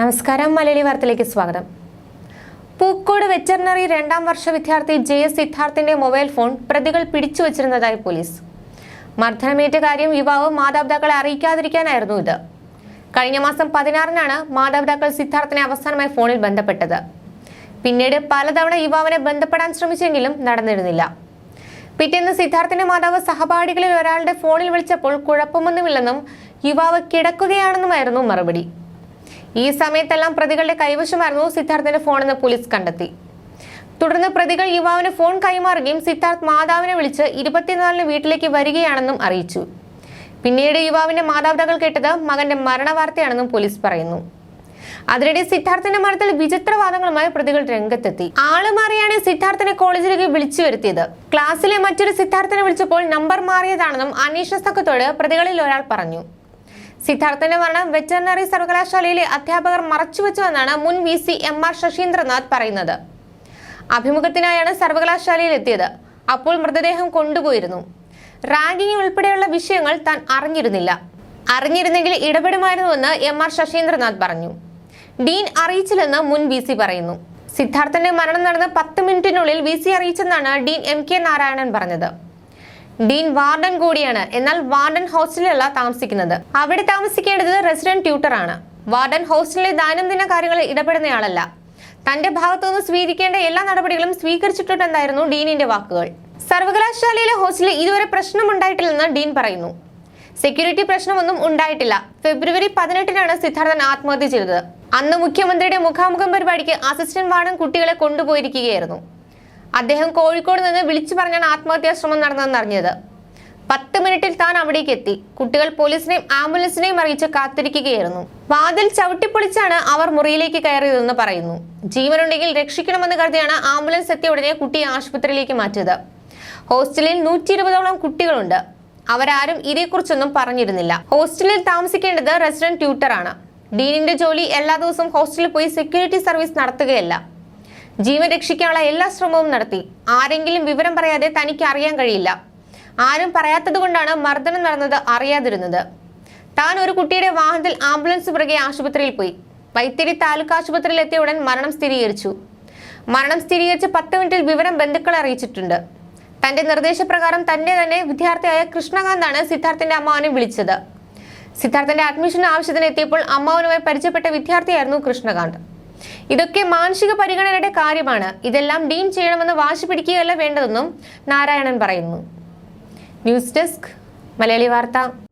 നമസ്കാരം മലയാളി വാർത്തയിലേക്ക് സ്വാഗതം. പൂക്കോട് വെറ്ററിനറി രണ്ടാം വർഷ വിദ്യാർത്ഥി ജെ എസ് സിദ്ധാർത്ഥിന്റെ മൊബൈൽ ഫോൺ പ്രതികൾ പിടിച്ചു വച്ചിരുന്നതായി പോലീസ്. മർദ്ദനമേറ്റ കാര്യം യുവാവ് മാതാപിതാക്കളെ അറിയിക്കാതിരിക്കാനായിരുന്നു ഇത്. കഴിഞ്ഞ മാസം പതിനാറിനാണ് മാതാപിതാക്കൾ സിദ്ധാർത്ഥിനെ അവസാനമായി ഫോണിൽ ബന്ധപ്പെട്ടത്. പിന്നീട് പലതവണ യുവാവിനെ ബന്ധപ്പെടാൻ ശ്രമിച്ചെങ്കിലും നടന്നിരുന്നില്ല. പിറ്റേന്ന് സിദ്ധാർത്ഥിന്റെ മാതാവ് സഹപാഠികളിൽ ഒരാളുടെ ഫോണിൽ വിളിച്ചപ്പോൾ കുഴപ്പമൊന്നുമില്ലെന്നും യുവാവ് കിടക്കുകയാണെന്നുമായിരുന്നു മറുപടി. ഈ സമയത്തെല്ലാം പ്രതികളുടെ കൈവശമായിരുന്നു സിദ്ധാർത്ഥിന്റെ ഫോണെന്ന് പോലീസ് കണ്ടെത്തി. തുടർന്ന് പ്രതികൾ യുവാവിന് ഫോൺ കൈമാറുകയും സിദ്ധാർത്ഥ് മാതാവിനെ വിളിച്ച് ഇരുപത്തിനാലിന് വീട്ടിലേക്ക് വരികയാണെന്നും അറിയിച്ചു. പിന്നീട് യുവാവിന്റെ മാതാപിതാക്കൾ കേട്ടത് മകന്റെ മരണവാർത്തയാണെന്നും പോലീസ് പറയുന്നു. അതിനിടെ സിദ്ധാർത്ഥിന്റെ മരണത്തിൽ വിചിത്രവാദങ്ങളുമായി പ്രതികൾ രംഗത്തെത്തി. ആൾ മാറിയാണ് സിദ്ധാർത്ഥിനെ കോളേജിലേക്ക് വിളിച്ചു വരുത്തിയത്. ക്ലാസ്സിലെ മറ്റൊരു സിദ്ധാർത്ഥിനെ വിളിച്ചപ്പോൾ നമ്പർ മാറിയതാണെന്നും അന്വേഷണ സംഘത്തോട് പ്രതികളിൽ ഒരാൾ പറഞ്ഞു. സിദ്ധാർത്ഥിന്റെ മരണം വെറ്ററിനറി സർവകലാശാലയിലെ അധ്യാപകർ മറച്ചുവെച്ചുവെന്നാണ് മുൻ V C M R Sasheendranath പറയുന്നത്. അഭിമുഖത്തിനായാണ് സർവകലാശാലയിൽ എത്തിയത്. അപ്പോൾ മൃതദേഹം കൊണ്ടുപോയിരുന്നു. റാങ്കിങ് ഉൾപ്പെടെയുള്ള വിഷയങ്ങൾ താൻ അറിഞ്ഞിരുന്നില്ല. അറിഞ്ഞിരുന്നെങ്കിൽ ഇടപെടുമായിരുന്നുവെന്ന് എം ആർ ശശീന്ദ്രനാഥ് പറഞ്ഞു. ഡീൻ അറിയിച്ചില്ലെന്ന് മുൻ വി സി പറയുന്നു. സിദ്ധാർത്ഥന്റെ മരണം നടന്ന് പത്ത് മിനിറ്റിനുള്ളിൽ വി സി അറിയിച്ചെന്നാണ് ഡീൻ എം കെ നാരായണൻ പറഞ്ഞത്. ഡീൻ വാർഡൻ കൂടിയാണ്. എന്നാൽ വാർഡൻ ഹോസ്റ്റലിലല്ല താമസിക്കുന്നത്. അവിടെ താമസിക്കേണ്ടത് റെസിഡന്റ് ട്യൂട്ടറാണ്. വാർഡൻ ഹോസ്റ്റലിലെ ദൈനംദിന കാര്യങ്ങളിൽ ഇടപെടുന്നയാളല്ല. തന്റെ ഭാഗത്തുനിന്ന് സ്വീകരിക്കേണ്ട എല്ലാ നടപടികളും സ്വീകരിച്ചിട്ടുണ്ടെന്നായിരുന്നു ഡീനിന്റെ വാക്കുകൾ. സർവകലാശാലയിലെ ഹോസ്റ്റലിൽ ഇതുവരെ പ്രശ്നമുണ്ടായിട്ടില്ലെന്ന് ഡീൻ പറയുന്നു. സെക്യൂരിറ്റി പ്രശ്നമൊന്നും ഉണ്ടായിട്ടില്ല. ഫെബ്രുവരി പതിനെട്ടിനാണ് സിദ്ധാർത്ഥൻ ആത്മഹത്യ ചെയ്തത്. അന്ന് മുഖ്യമന്ത്രിയുടെ മുഖാമുഖം പരിപാടിക്ക് അസിസ്റ്റന്റ് വാർഡൻ കുട്ടികളെ കൊണ്ടുപോയിരിക്കുകയായിരുന്നു. അദ്ദേഹം കോഴിക്കോട് നിന്ന് വിളിച്ചു പറഞ്ഞാണ് ആത്മഹത്യാ ശ്രമം നടന്നതെന്ന് അറിഞ്ഞത്. പത്ത് മിനിറ്റിൽ താൻ അവിടേക്ക് എത്തി. കുട്ടികൾ പോലീസിനെയും ആംബുലൻസിനെയും അറിയിച്ച് കാത്തിരിക്കുകയായിരുന്നു. വാതിൽ ചവിട്ടിപ്പൊളിച്ചാണ് അവർ മുറിയിലേക്ക് കയറിയതെന്ന് പറയുന്നു. ജീവനുണ്ടെങ്കിൽ രക്ഷിക്കണമെന്ന് കരുതിയാണ് ആംബുലൻസ് എത്തിയ ഉടനെ കുട്ടിയെ ആശുപത്രിയിലേക്ക് മാറ്റിയത്. ഹോസ്റ്റലിൽ നൂറ്റി ഇരുപതോളം കുട്ടികളുണ്ട്. അവരാരും ഇതേക്കുറിച്ചൊന്നും പറഞ്ഞിരുന്നില്ല. ഹോസ്റ്റലിൽ താമസിക്കേണ്ടത് റെസിഡന്റ് ട്യൂട്ടറാണ്. ഡീനിന്റെ ജോലി എല്ലാ ദിവസവും ഹോസ്റ്റലിൽ പോയി സെക്യൂരിറ്റി സർവീസ് നടത്തുകയല്ല. ജീവൻ രക്ഷിക്കാനുള്ള എല്ലാ ശ്രമവും നടത്തി. ആരെങ്കിലും വിവരം പറയാതെ തനിക്ക് അറിയാൻ കഴിയില്ല. ആരും പറയാത്തത് കൊണ്ടാണ് മർദ്ദനം നടന്നത് അറിയാതിരുന്നത്. താൻ ഒരു കുട്ടിയുടെ വാഹനത്തിൽ ആംബുലൻസ് പിറകെ ആശുപത്രിയിൽ പോയി. വൈത്തിരി താലൂക്ക് ആശുപത്രിയിൽ എത്തിയ ഉടൻ മരണം സ്ഥിരീകരിച്ചു. മരണം സ്ഥിരീകരിച്ച് പത്ത് മിനിറ്റിൽ വിവരം ബന്ധുക്കളെ അറിയിച്ചിട്ടുണ്ട്. തന്റെ നിർദ്ദേശപ്രകാരം തന്നെ തന്നെ വിദ്യാർത്ഥിയായ കൃഷ്ണകാന്താണ് സിദ്ധാർത്ഥിന്റെ അമ്മാവനെ വിളിച്ചത്. സിദ്ധാർത്ഥന്റെ അഡ്മിഷൻ ആവശ്യത്തിന് എത്തിയപ്പോൾ അമ്മാവനുമായി പരിചയപ്പെട്ട വിദ്യാർത്ഥിയായിരുന്നു കൃഷ്ണകാന്ത്. ഇതൊക്കെ മാനസിക പരിഗണനയുടെ കാര്യമാണ്. ഇതെല്ലാം ഡീൻ ചെയ്യണമെന്ന് വാശി പിടിക്കുകയല്ല വേണ്ടതെന്നും നാരായണൻ പറയുന്നു. ന്യൂസ് ഡെസ്ക് മലയാളി വാർത്ത.